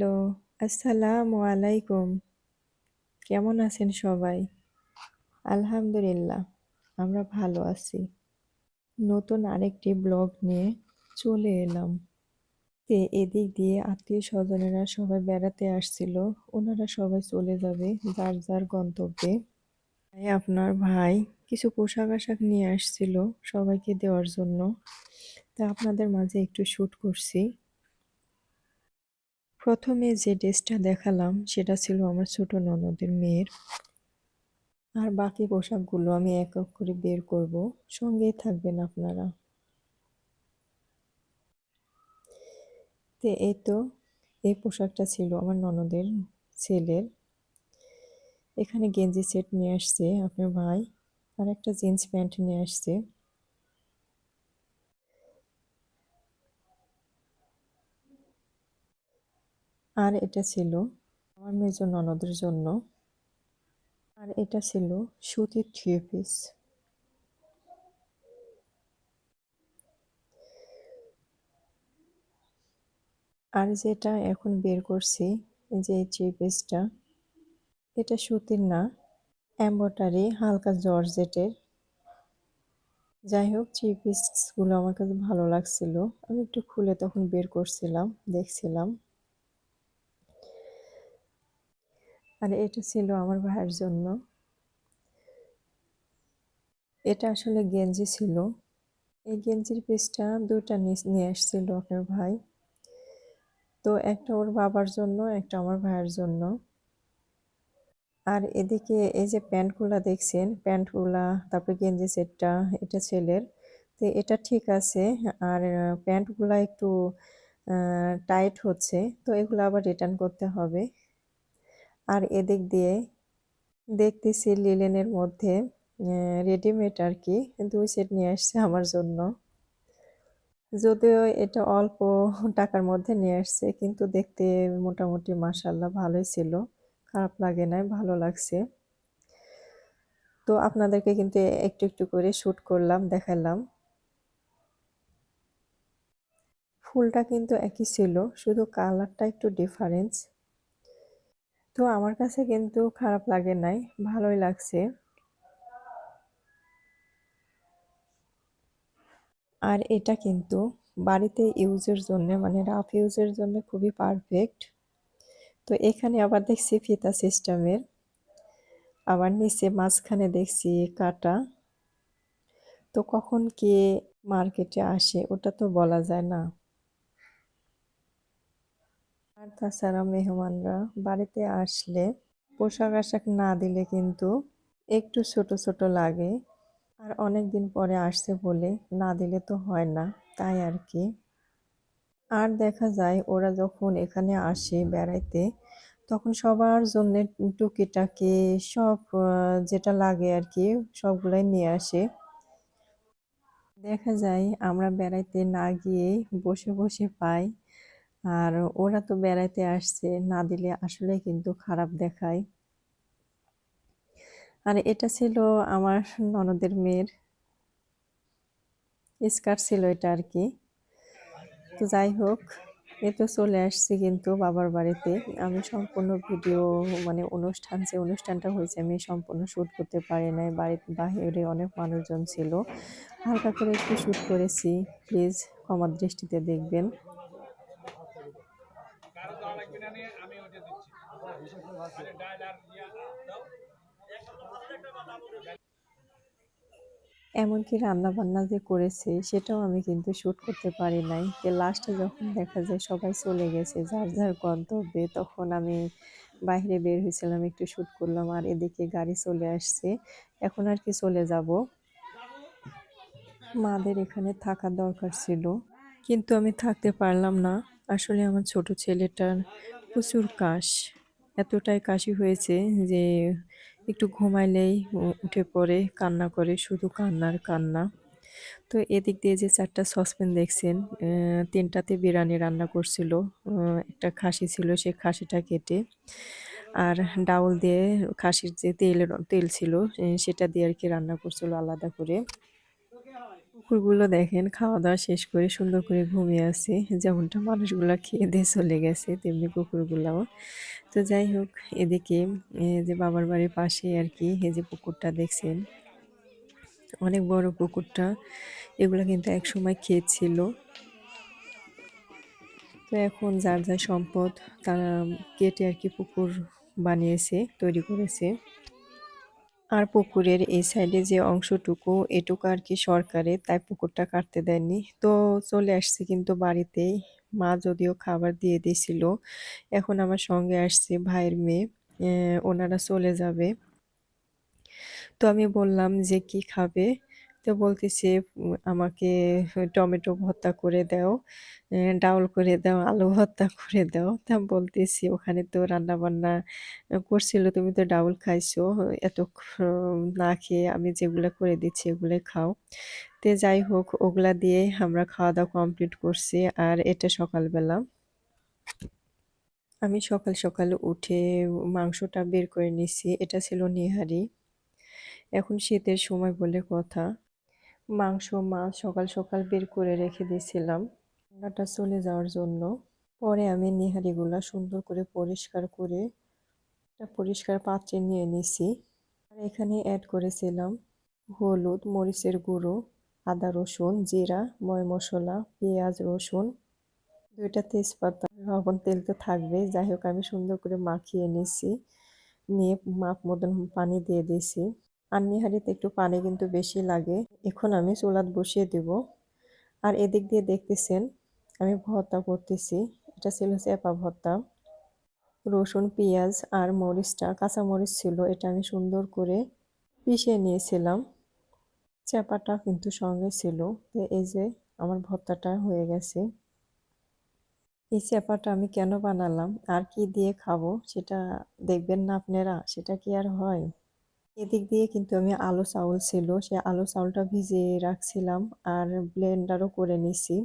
Hello, আসসালামু আলাইকুম। কেমন আছেন সবাই? আলহামদুলিল্লাহ, আমরা ভালো আছি। নতুন আরেকটি ব্লগ নিয়ে চলে এলাম। তে এদিক দিয়ে আত্মীয়-স্বজনেরা সবাই বেড়াতে আসছিল। ওনারা সবাই চলে যাবে যার, যার গন্তব্যে। তাই আপনার ভাই কিছু পোশাক-আশাক নিয়ে আসছিল সবাইকে দেওয়ার জন্য। তা আপনাদের মাঝে একটু শ্যুট করছি। প্রথমে যে ড্রেসটা দেখালাম সেটা ছিল আমার ছোট ননদের মেয়ের। আর বাকি পোশাকগুলো আমি এক, এক করে বের করব। সঙ্গেই থাকবেন আপনারা। তো এই তো এই পোশাকটা ছিল আমার ননদের ছেলের। এখানে গেঞ্জি সেট নিয়ে আসছে আপনার ভাই। আর একটা জিন্স প্যান্ট নিয়ে আসছে। আর এটা ছিল আমার মেজ ননদের জন্য। আর এটা ছিল সুতির থ্রি পিস আর যেটা এখন বের করছি যে থ্রি পিসটা এটা সুতির না এম্বটারি হালকা জর্জেটের। যাই হোক থ্রি পিসগুলো আমার কাছে ভালো লাগছিল। আমি একটু খুলে তখন বের করছিলাম, দেখছিলাম। আর এটা ছিল আমার ভাইয়ের জন্য। এটা আসলে গেঞ্জি ছিল। এই গেঞ্জির পিসটা দুটা নিয়ে আসছিল আপনার ভাই। তো একটা ওর বাবার জন্য, একটা আমার ভাইয়ের জন্য। আর এদিকে এই যে প্যান্টগুলা দেখছেন, প্যান্টগুলা, তারপরে গেঞ্জি সেটটা, এটা ছেলের। তো এটা ঠিক আছে, আর প্যান্টগুলা একটু টাইট হচ্ছে, তো এগুলো আবার রিটার্ন করতে হবে। আর এদিক দিয়ে দেখতেছি লিলেনের মধ্যে রেডিমেড আর কি, দুই সেট নিয়ে আসছে আমার জন্য। যদিও এটা অল্প টাকার মধ্যে নিয়ে আসছে, কিন্তু দেখতে মোটামুটি মাসাল্লাহ ভালোই ছিল। খারাপ লাগে নাই, ভালো লাগছে। তো আপনাদেরকে কিন্তু একটু একটু করে শ্যুট করলাম, দেখালাম। ফুলটা কিন্তু একই ছিল, শুধু কালারটা একটু ডিফারেন্স তো আমার কাছে কিন্তু খারাপ লাগে নাই, ভালোই লাগছে। আর এটা কিন্তু বাড়িতে ইউজের জন্য মানে রাফ ইউজের জন্য খুবই পারফেক্ট তো এখানে আবার দেখছি ফিতা সিস্টেমের, আবার নিচে মাঝখানে দেখছি কাটা। তো কখন কে মার্কেটে আসে ওটা তো বলা যায় না। আর তাছাড়া মেহমানরা বাড়িতে আসলে পোশাক আশাক না দিলে কিন্তু একটু ছোট ছোট লাগে। আর অনেক দিন পরে আসছে বলে না দিলে তো হয় না, তাই আর কি। আর দেখা যায় ওরা যখন এখানে আসে বেড়াইতে, তখন সবার জন্য টুকিটাকি সব যেটা লাগে আর কি, সবগুলাই নিয়ে আসে। দেখা যায় আমরা বেড়াইতে না গিয়ে বসে বসে পাই আর ওরা তো বেড়াইতে আসছে, না দিলে আসলে কিন্তু খারাপ দেখায়। আর এটা ছিল আমার ননদের মেয়ের স্কার্ট ছিল এটা আর কি। তো যাই হোক, এ তো চলে আসছি কিন্তু বাবার বাড়িতে। আমি সম্পূর্ণ ভিডিও মানে অনুষ্ঠান, যে অনুষ্ঠানটা হয়েছে আমি সম্পূর্ণ শ্যুট করতে পারি নাই। বাড়ির বাহিরে অনেক মানুষজন ছিল। হালকা করে একটু শ্যুট করেছি, প্লিজ ক্ষমার দৃষ্টিতে দেখবেন। এমনকি রান্না বান্না যে করেছে, সেটাও আমি কিন্তু শ্যুট করতে পারি নাই। যে লাস্টে যখন দেখা যায় সবাই চলে গেছে, যার যার গন্তব্যে, তখন আমি বাইরে বের হয়েছিলাম, একটু শ্যুট করলাম, আর এদিকে গাড়ি চলে আসছে। এখন আর কি চলে যাব? মাদের এখানে থাকা দরকার ছিল। কিন্তু আমি থাকতে পারলাম না। আসলে আমার ছোট ছেলেটার প্রচুর কাশ। এতটাই কাশি হয়েছে যে একটু ঘুমাইলেই উঠে পড়ে, কান্না করে, শুধু কান্নার কান্না। তো এদিক দিয়ে যে চারটা সসপ্যান দেখছেন তিনটাতে বিরিয়ানি রান্না করছিল একটা খাসি ছিল, সে খাসিটা কেটে আর ডাউল দিয়ে খাসির যে তেলের তেল ছিল সেটা দিয়ে আর কি রান্না করছিল আলাদা করে। কুকুরগুলো দেখেন খাওয়া দাওয়া শেষ করে সুন্দর করে ঘুমিয়ে আছে। যেমনটা মানুষগুলো খেয়ে দিয়ে চলে গেছে, তেমনি কুকুরগুলাও তো যাই হোক, এদিকে যে বাবার বাড়ির পাশে আর কি এই যে পুকুরটা দেখছেন, অনেক বড় পুকুরটা। এগুলো কিন্তু এক সময় ক্ষেত ছিল। তো এখন যার যার সম্পদ, তারা কেটে আর কি পুকুর বানিয়েছে, তৈরি করেছে। আর পুকুরের এই সাইডে যে অংশটুকু, এটুকু আর কি সরকারে তাই পুকুরটা কাটতে দেননি। তো চলে আসছে কিন্তু বাড়িতেই মা যদিও খাবার দিয়ে দিয়েছিল, এখন আমার সঙ্গে আসছে ভাইয়ের মেয়ে ওনারা চলে যাবে। তো আমি বললাম যে কি খাবে? তো বলতেছে আমাকে টমেটো ভর্তা করে দাও ডাউল করে দাও, আলু ভর্তা করে দাও। তা বলতেছি, ওখানে তো রান্না বান্না করছিল, তুমি তো ডাউল খাইছো, এত না খেয়ে আমি যেগুলো করে দিচ্ছি এগুলো খাও। তো যাই হোক, ওগুলা দিয়ে আমরা খাওয়া দাওয়া কমপ্লিট করছি, আর এটা সকালবেলা। আমি সকাল সকাল উঠে মাংসটা বের করে নিছি, এটা ছিল নিহারি। এখন শীতের সময় বলে কথা। মাংস, মাছ সকাল সকাল বের করে রেখে দিয়েছিলাম। রান্নাটা চলে যাওয়ার জন্য। পরে আমি নিহারিগুলা সুন্দর করে পরিষ্কার করে একটা পরিষ্কার পাত্রে নিয়ে নিছি। আর এখানে অ্যাড করেছিলাম হলুদ, মরিচের গুঁড়ো, আদা রসুন, জিরা, ময় মশলা, পেঁয়াজ, রসুন, দুইটা তেজপাতা, লবণ, তেল তো থাকবে। যাই হোক, আমি সুন্দর করে মাখিয়ে নিছি। নিয়ে মাপ মতন পানি দিয়ে দিয়েছি। আর নিহারিতে একটু পানি কিন্তু বেশি লাগে। এখন আমি চুলাত বসিয়ে দেব। আর এদিক দিয়ে দেখতেছেন, আমি ভর্তা করতেছি। এটা ছিল চেপা ভর্তা। রসুন, পেঁয়াজ আর মরিচটা কাঁচা মরিচ ছিল, এটা আমি সুন্দর করে পিষে নিয়েছিলাম। চেপাটা কিন্তু সঙ্গে ছিল। এই যে আমার ভর্তাটা হয়ে গেছে। এই চেপাটা আমি কেন বানালাম? আর কি দিয়ে খাব? সেটা দেখবেন না আপনারা? সেটা কি আর হয়? এদিক দিয়ে কিন্তু আমি আলু চাউল ছিল, সে আলু চাউলটা ভিজিয়ে রাখছিলাম আর ব্লেন্ডারও করে নিছি।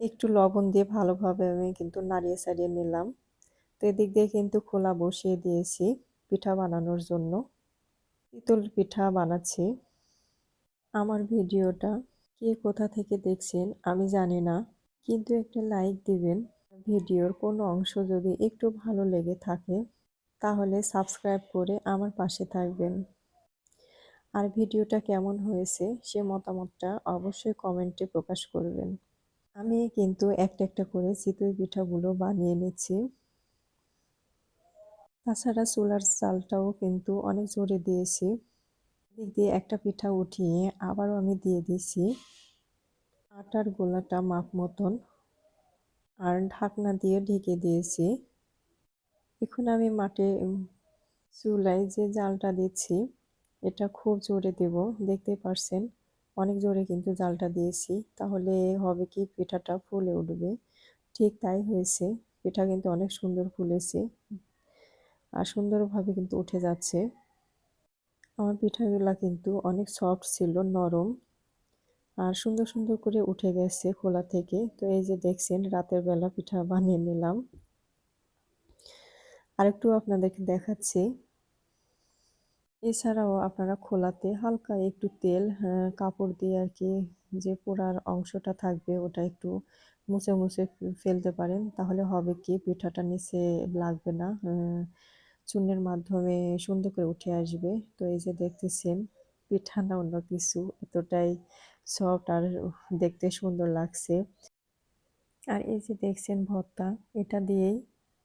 একটু লবণ দিয়ে ভালোভাবে আমি কিন্তু নাড়িয়ে সারিয়ে নিলাম। তো এদিক দিয়ে কিন্তু খোলা বসিয়ে দিয়েছি পিঠা বানানোর জন্য। পিতল পিঠা বানাচ্ছি। আমার ভিডিওটা কে কোথা থেকে দেখছেন আমি জানি না, কিন্তু একটা লাইক দিবেন। ভিডিওর কোনো অংশ যদি একটু ভালো লেগে থাকে তাহলে সাবস্ক্রাইব করে আমার পাশে থাকবেন। আর ভিডিওটা কেমন হয়েছে সে মতামতটা অবশ্যই কমেন্টে প্রকাশ করবেন। আমি কিন্তু একটা একটা করে চিতই পিঠাগুলো বানিয়ে নিচ্ছি। তাছাড়া চুলার চালটাও কিন্তু অনেক জোরে দিয়েছি। দিক দিয়ে একটা পিঠা উঠিয়ে আবারও আমি দিয়ে দিয়েছি আটার গোলাটা মাপ মতন। আর ঢাকনা দিয়ে ঢেকে দিয়েছি। এখন আমি মাঠে চুলায় যে জালটা দিচ্ছি, এটা খুব জোরে দেব, দেখতে পারছেন? অনেক জোরে কিন্তু জালটা দিয়েছি, তাহলে হবে কি পিঠাটা ফুলে উঠবে। ঠিক তাই হয়েছে, পিঠা কিন্তু অনেক সুন্দর ফুলেছে, আর সুন্দরভাবে কিন্তু উঠে যাচ্ছে। আমার পিঠাগুলা কিন্তু অনেক সফট ছিল, নরম, আর সুন্দর সুন্দর করে উঠে গেছে খোলা থেকে। তো এই যে দেখছেন, রাতের বেলা পিঠা বানিয়ে নিলাম। আরেকটু আপনাদেরকে দেখাচ্ছি। এছাড়াও আপনারা খোলাতে হালকা একটু তেল কাপড় দিয়ে আর কি যে পোড়ার অংশটা থাকবে ওটা একটু মুছে মুছে ফেলতে পারেন, তাহলে হবে কি পিঠাটা নিচে লাগবে না চূর্ণের মাধ্যমে সুন্দর করে উঠে আসবে। তো এই যে দেখতেছেন, পিঠা না অন্য কিছু, এতটাই সফট আর দেখতে সুন্দর লাগছে। আর এই যে দেখছেন ভর্তা, এটা দিয়েই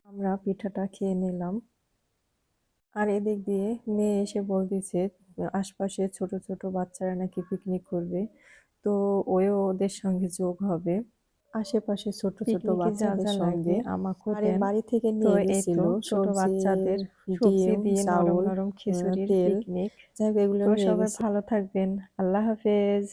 আমরা পিঠাটা খেয়ে নিলাম। আর এদিক দিয়ে মেয়ে এসে বলতেছে আশপাশে ছোট ছোট বাচ্চারা নাকি পিকনিক করবে। তো ওও ওদের সঙ্গে যোগ হবে। আশেপাশে ছোট ছোট বাচ্চাদের সঙ্গে আমাকে বাড়ি থেকে নিয়ে গেছিল। ছোট বাচ্চাদের সবজি দিয়ে নরম নরম খিচুড়ির পিকনিক যাই হোক এগুলো সবাই ভালো থাকবেন। আল্লাহ হাফেজ।